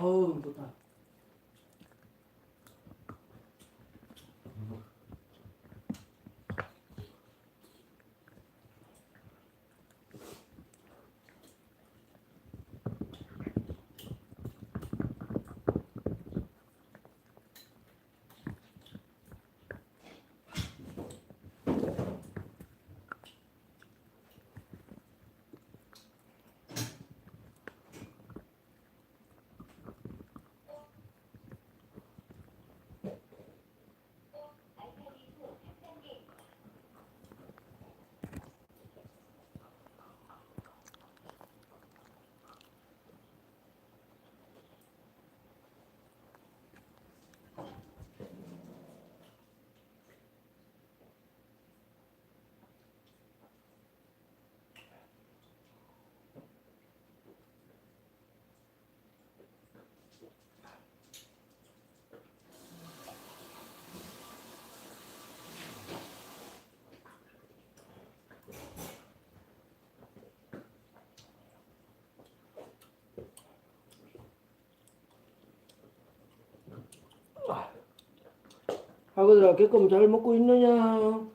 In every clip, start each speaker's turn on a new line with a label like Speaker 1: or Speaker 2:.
Speaker 1: 어우 좋다. 아그들아 개껌 잘 먹고 있느냐?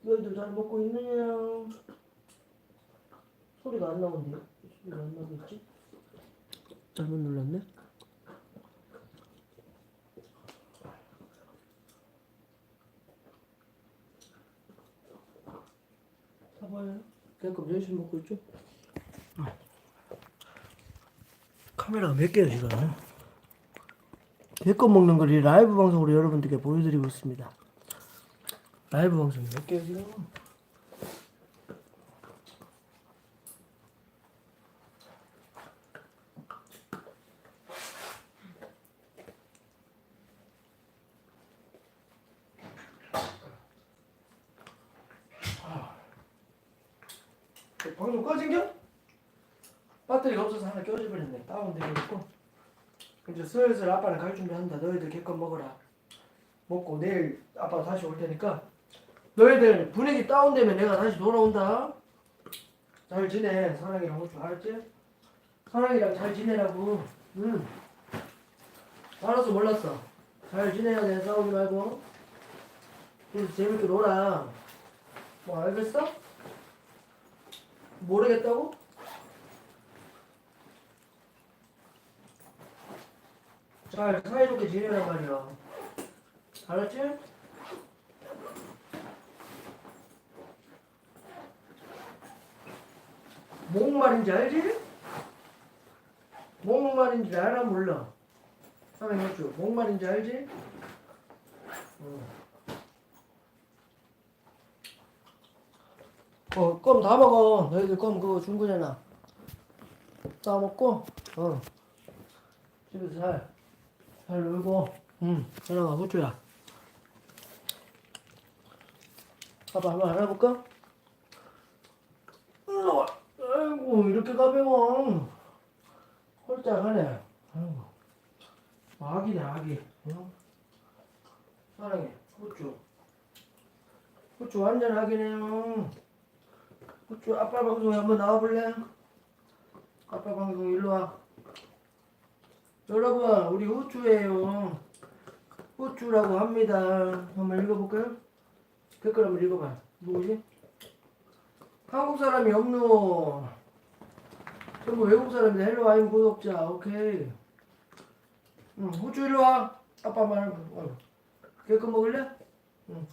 Speaker 1: 너희들 잘 먹고 있느냐? 소리가 안 나오는데 소리가 안 나겠지? 잘못 눌렀네? 봐봐요 개껌 열심히 먹고 있죠? 카메라가 몇 개야 지금? 개껌 먹는 걸 이 라이브 방송으로 여러분들께 보여드리고 있습니다. 라이브 방송 몇 개야 지금? 방송 꺼진 겨? 배터리가 없어서 하나 껴져 버렸네. 다운되고 이제 슬슬 아빠는 갈 준비한다. 너희들 개껌 먹어라. 먹고 내일 아빠 다시 올 테니까 너희들 분위기 다운되면 내가 다시 돌아온다. 잘 지내. 사랑이랑 호주 알았지? 사랑이랑 잘 지내라고. 응. 알았어 몰랐어. 잘 지내야 돼. 싸우지 말고. 그래서 재밌게 놀아. 뭐 알겠어? 모르겠다고? 잘 사이좋게 지내란 말이야. 알았지? 뭔 말인지 알지? 뭔 말인지 알아 몰라? 사랑이 했죠? 뭔 말인지 알지? 어. 어, 껌 다 먹어. 너희들 껌 그거 준 거잖아. 다 먹고, 어. 집에서 잘, 잘 놀고, 응, 사랑아, 호주야. 아빠 한번 안아볼까? 으아, 아이고, 이렇게 가벼워. 홀짝하네. 아이고. 아기네, 아기. 응? 사랑해, 호주. 호주 완전 아기네요. 호주 아빠 방송에 한번 나와볼래? 아빠 방송 일로 와. 여러분, 우리 후추예요. 후추라고 합니다. 한번 읽어볼까요? 댓글 한번 읽어봐. 누구지? 한국 사람이 없노. 전부 외국 사람인데 헬로 아임 구독자. 오케이. 응, 후추 일로 와. 아빠 말. 어. 개껌 먹을래? 응.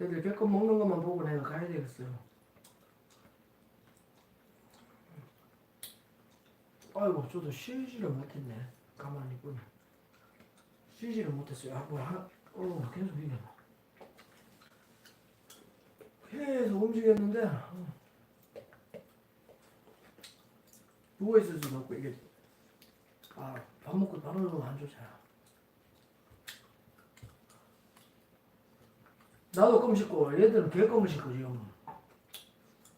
Speaker 1: 애들 개껌 먹는 것만 보고 내가 가야 되겠어요. 아이고, 저도 쉬지를 못했네. 가만히 있군. 쉬지를 못했어요. 아, 뭐, 하, 어, 계속 이게. 계속 움직였는데, 어. 누워있을 수도 없고, 이게. 아, 밥 먹고 바로 누우면 안 좋잖아. 나도 껌 씹고 얘들은 개껌을 씹고 지금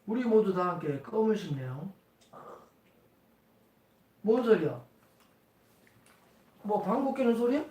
Speaker 1: 우리 모두 다 함께 껌을 씹네요 뭔 소리야? 뭐 방귀 뀌는 소리야?